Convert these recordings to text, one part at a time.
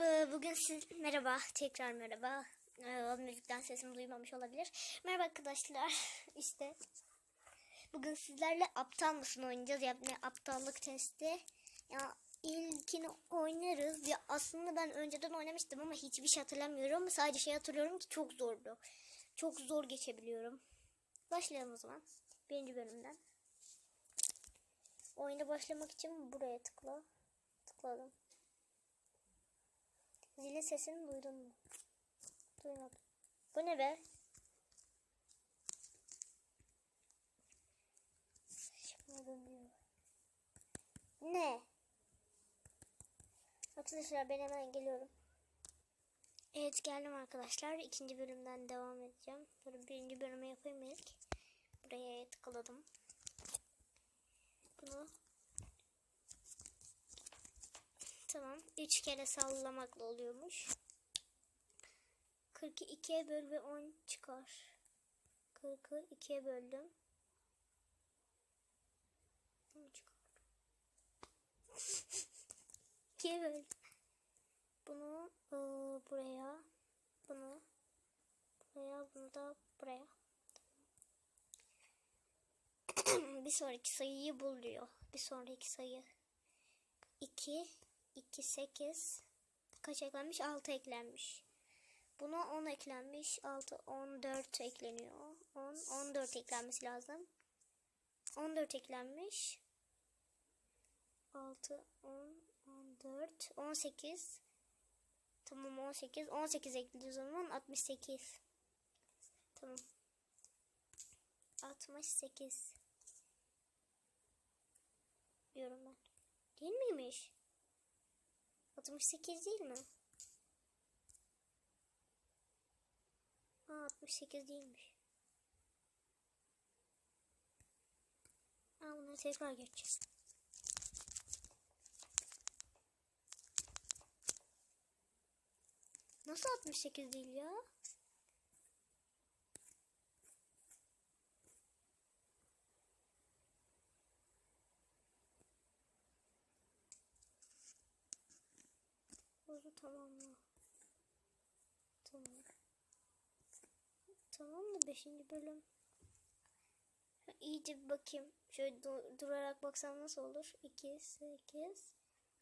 Ee, Bugün siz merhaba tekrar merhaba. Ee, Müzikten sesimi duymamış olabilir. Merhaba arkadaşlar. İşte bugün sizlerle aptal mısın oynayacağız. Yani aptallık testi. Ya ilkini oynarız. Ya aslında ben önceden oynamıştım ama hiçbir şey hatırlamıyorum. Sadece şey hatırlıyorum ki çok zordu. Çok zor geçebiliyorum. Başlayalım o zaman. Birinci bölümden. Oyuna başlamak için buraya tıkla. Tıkladım. Zilin sesini duydun mu? Duymadım. Bu ne be? Ne? Arkadaşlar ben hemen geliyorum. Evet geldim arkadaşlar. İkinci bölümden devam edeceğim. Böyle birinci bölümü yapayım ilk. Buraya tıkladım. Bunu Tamam. 3 kere sallamakla oluyormuş. 40'ı 2'ye böl ve 10 çıkar. 40'ı 2'ye böldüm. 10 çıkar. 2'ye böldüm. Bunu e, buraya, bunu buraya, bunu da buraya. bir sonraki sayıyı buluyor. Bir sonraki sayı. 2 2 8 kaç eklenmiş? 6 eklenmiş. Buna 10 eklenmiş. 6 14 ekleniyor. 10 14 eklenmesi lazım. 14 eklenmiş. 6 10 14 18 Tamam 18 18 eklediği zaman 68 Tamam 68 diyorum ben. Değil miymiş? 68 değil mi? Aa 68 değilmiş. Aa bunları tekrar geçeceğiz. Nasıl 68 değil ya? Bozu tamamla. Tamam. Tamam da 5. bölüm. İyice bir bakayım. Şöyle du- durarak baksam nasıl olur? 2, 8,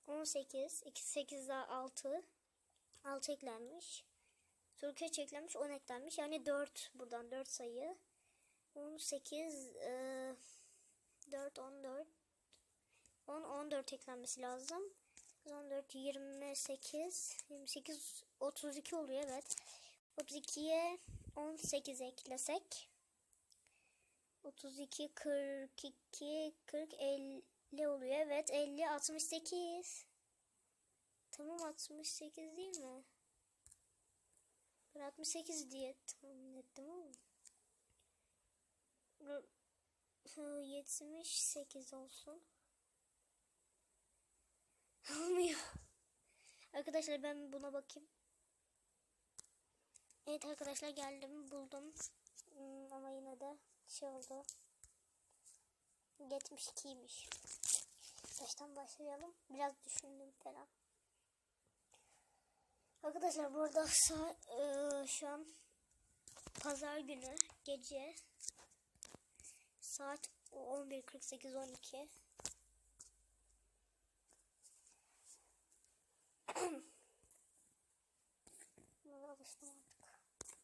18. 2, 8 daha 6. 6 eklenmiş. Kaç eklenmiş? 10 eklenmiş. Yani 4 buradan 4 sayı. 18, e, 4, 14. 10, 14 eklenmesi lazım. 14, 28, 28, 32 oluyor evet. 32'ye 18 eklesek. 32, 42, 40, 50 oluyor. Evet 50, 68. Tamam 68 değil mi? Ben 68 diye tahmin ettim ama. Hı, 78 olsun. Olmuyor. Arkadaşlar ben buna bakayım. Evet arkadaşlar geldim buldum. Hmm, ama yine de şey oldu. 72'ymiş. Baştan başlayalım. Biraz düşündüm falan. Arkadaşlar burada e, şu an pazar günü gece saat 11.48 12 Buna alıştım artık.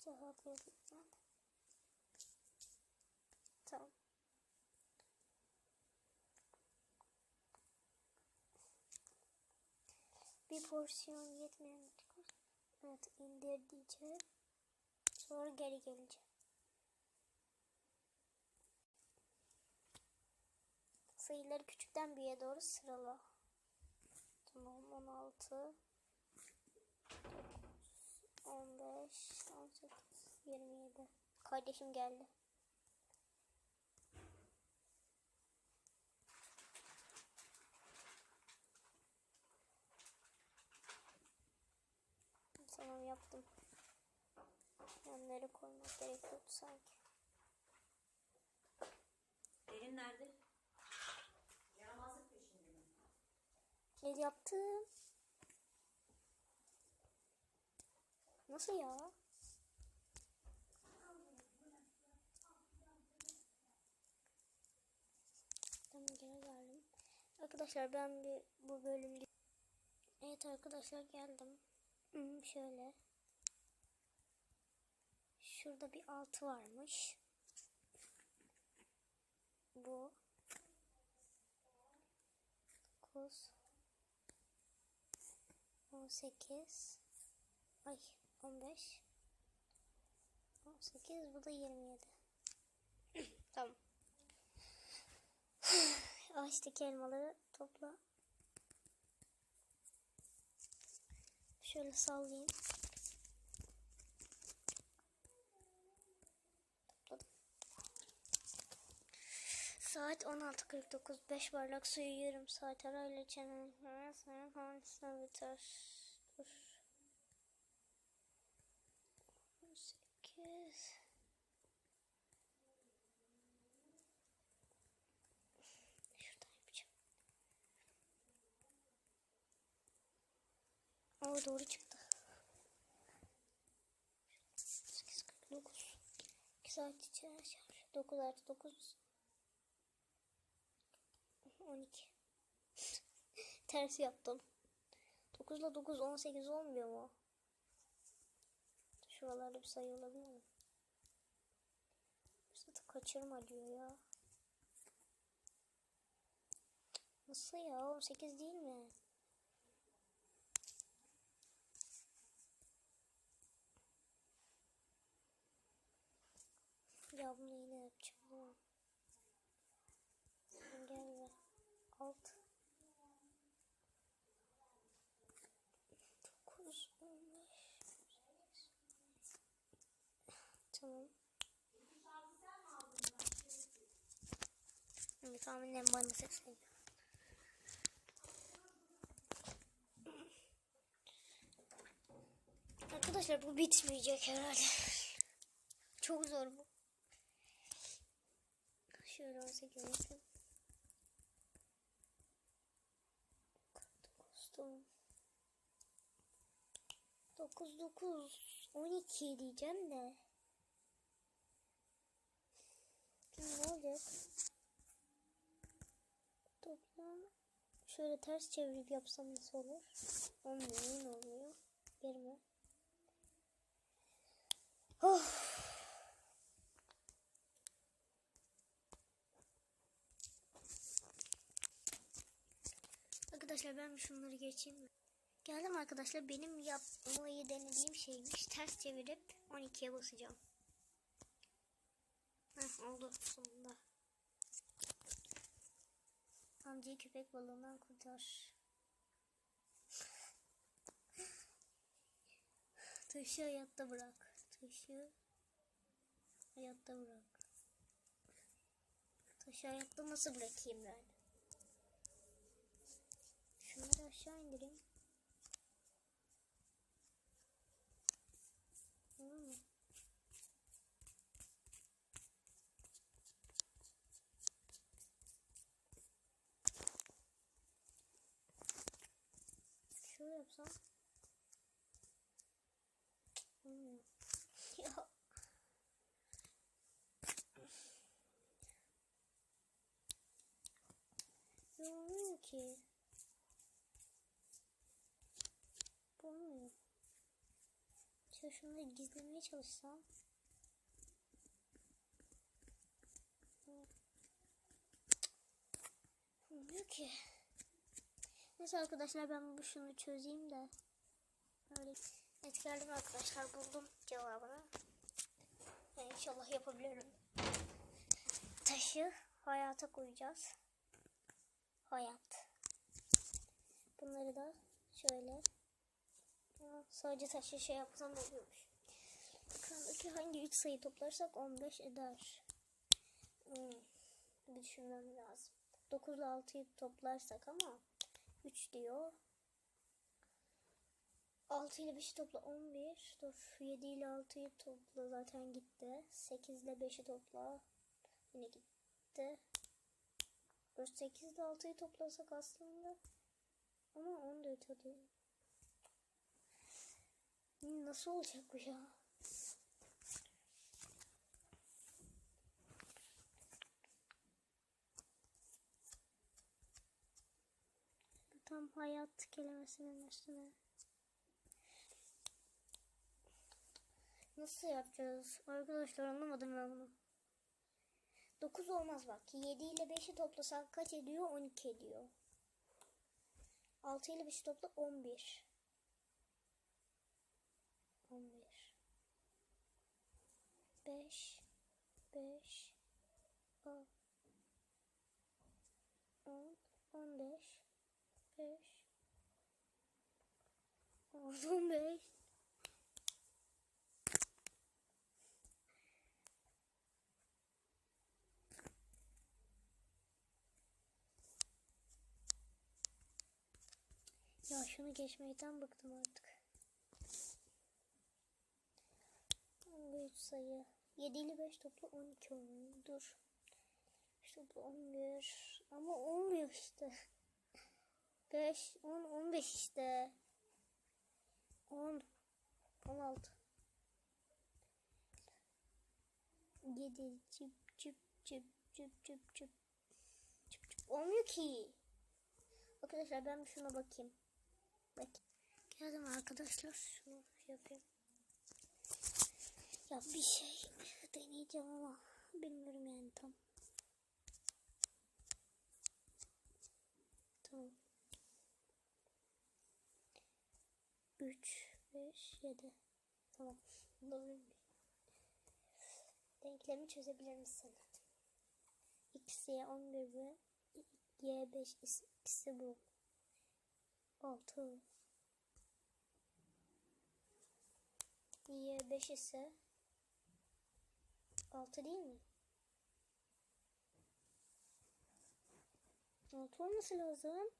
Cevap yazayım. Tamam. Bir porsiyon yetmeyen Evet indir diyeceğim. Sonra geri geleceğim. Sayıları küçükten büyüğe doğru sırala. Tamam 16 15 18 27 Kardeşim geldi. Tamam yaptım. Onları koymak gerekiyordu sanki. Elin nerede? Fail yaptım. Nasıl ya? Tamam geri geldim. Arkadaşlar ben bir bu bölümde Evet arkadaşlar geldim. Hmm, şöyle. Şurada bir altı varmış. Bu. 9 18 Ay 15 18 bu da 27 Tamam. Ağaçtaki elmaları topla. Şöyle sallayayım. Topladım. Saat 16.49. 5 bardak suyu yarım saat arayla içelim. Sonra hangisine biter? Dur. 18 Şuradan yapacağım. Aa doğru çıktı. 8.49 2 saat içer. 9 artı 9 12 Ters yaptım. 9 ile 9 18 olmuyor mu? Şuralarda bir sayı olabilir mi? Fırsatı kaçırma diyor ya. Nasıl ya? 18 değil mi? Ya bunu yine yapacağım. Gel be. Alt. 9, 15. Tamam. Şimdi tahminen bana sesleniyor. Arkadaşlar bu bitmeyecek herhalde. Çok zor bu. Şöyle 18 yapayım. Kostum. 9 9 12 diyeceğim de. Ne olacak? Toplam şöyle ters çevirip yapsam nasıl olur? Olmuyor, yine olmuyor. Girme. Oh. Arkadaşlar ben şunları geçeyim mi? Geldim arkadaşlar benim yapmayı denediğim şeymiş. Ters çevirip 12'ye basacağım. Oldu sonunda. Amcayı köpek balığından kurtar. Taşı hayatta bırak. Taşı hayatta bırak. Taşı hayatta nasıl bırakayım ben? Şunları aşağı indireyim. Olur mu? Şöyle yapsam. Ne olmuyor ki? Bu Olmuyor. Şöyle şunları gizlemeye çalışsam. Olmuyor ki. Neyse arkadaşlar ben bu şunu çözeyim de. Öyle. Evet geldim arkadaşlar buldum cevabını. Yani inşallah yapabilirim. Taşı hayata koyacağız. Hayat. Bunları da şöyle. Sadece taşı şey yapsam oluyormuş. Ekrandaki hangi 3 sayı toplarsak 15 eder. Hmm. Bir düşünmem lazım. 9 ile 6'yı toplarsak ama 3 diyor. 6 ile 5'i topla 11. Dur 7 ile 6'yı topla zaten gitti. 8 ile 5'i topla. Yine gitti. Dur 8 ile 6'yı toplasak aslında Ama 14 hadi. Nasıl olacak bu ya? Tam hayat kelimesinin üstüne. Nasıl yapacağız? Arkadaşlar anlamadım ben bunu. 9 olmaz bak. 7 ile 5'i toplasak kaç ediyor? 12 ediyor. 6 ile 5'i topla 11. 11. 5 5 10 10 15 5 15 Ya şunu geçmekten bıktım artık. 13 sayı. 7 ile 5 toplu 12 oluyor. Dur. 5 toplu 11. Ama olmuyor işte. 5, 10, 15 işte. 10, 16. 7 cip cip cip cip cip cip. Cip cip. Olmuyor ki. Arkadaşlar ben şuna bakayım. Bak. Geldim arkadaşlar. Şunu yapayım. Ya bir şey deneyeceğim ama bilmiyorum yani tam. Tamam. 3, 5, 7. Tamam. Mi? Denklemi çözebilir misin? X, Y 11 ve Y 5 ikisi bu. 6 Y 5 ise 6 değil mi? 6 olması lazım.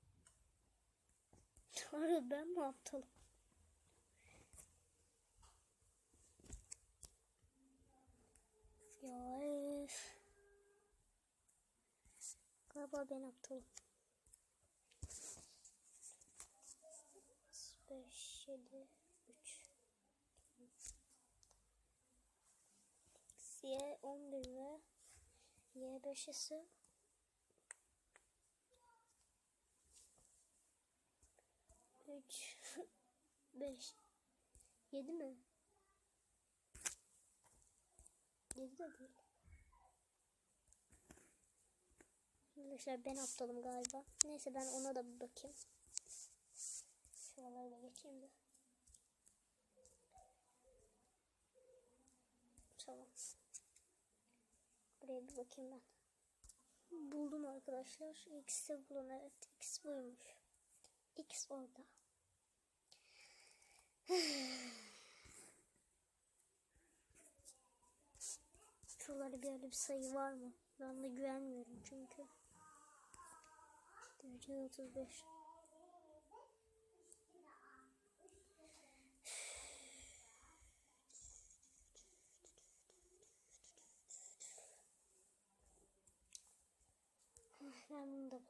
Sonra ben mi aptalım? Ya öf. Galiba ben aptalım. 5, 7, 3. Y 11 ve Y 5 ise üç, beş, yedi mi? Yedi de değil. Arkadaşlar ben aptalım galiba. Neyse ben ona da bir bakayım. Şuralara da geçeyim de. Tamam. Buraya bir bakayım ben. Buldum arkadaşlar. X'i bulun. Evet. X buymuş. X orada. Şuralarda bir öyle bir sayı var mı? Ben de güvenmiyorum çünkü. 435. Ben bunu da bulayım.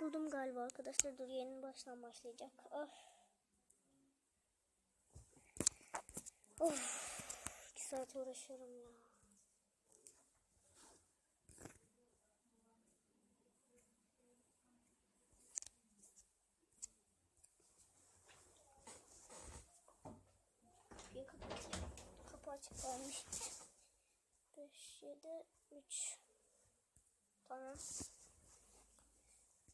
Buldum galiba arkadaşlar. Dur yeni baştan başlayacak. Of. Of. 2 saat uğraşıyorum ya. Açık kalmış. 5, 7, 3. Tamam.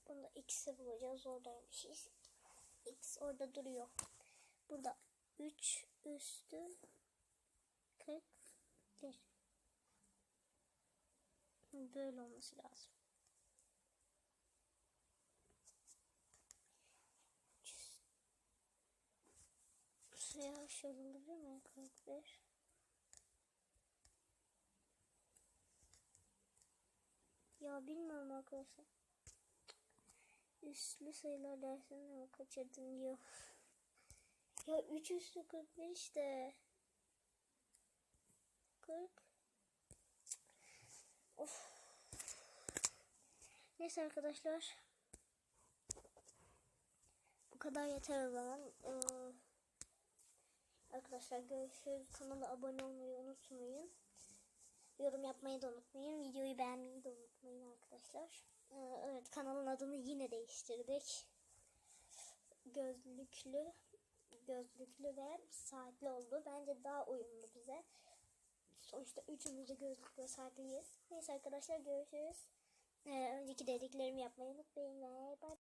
Bunda x'i bulacağız. Oradaymış. X orada duruyor. Burada 3 üstü 41. Böyle olması lazım. Şuraya şöyle olabilir mi? 41. Ya bilmiyorum arkadaşlar. Üstlü sayılar dersini mi kaçırdın diyor. ya 3 üstü 41 işte. 40. Of. Neyse arkadaşlar. kadar yeter o zaman. Ee, arkadaşlar görüşürüz. Kanala abone olmayı unutmayın. Yorum yapmayı da unutmayın. Videoyu beğenmeyi de unutmayın arkadaşlar. Ee, evet kanalın adını yine değiştirdik. Gözlüklü gözlüklü ve saatli oldu. Bence daha uyumlu bize. Sonuçta üçümüz de gözlüklü ve saatliyiz. Neyse arkadaşlar görüşürüz. Ee, önceki dediklerimi yapmayı unutmayın ve bay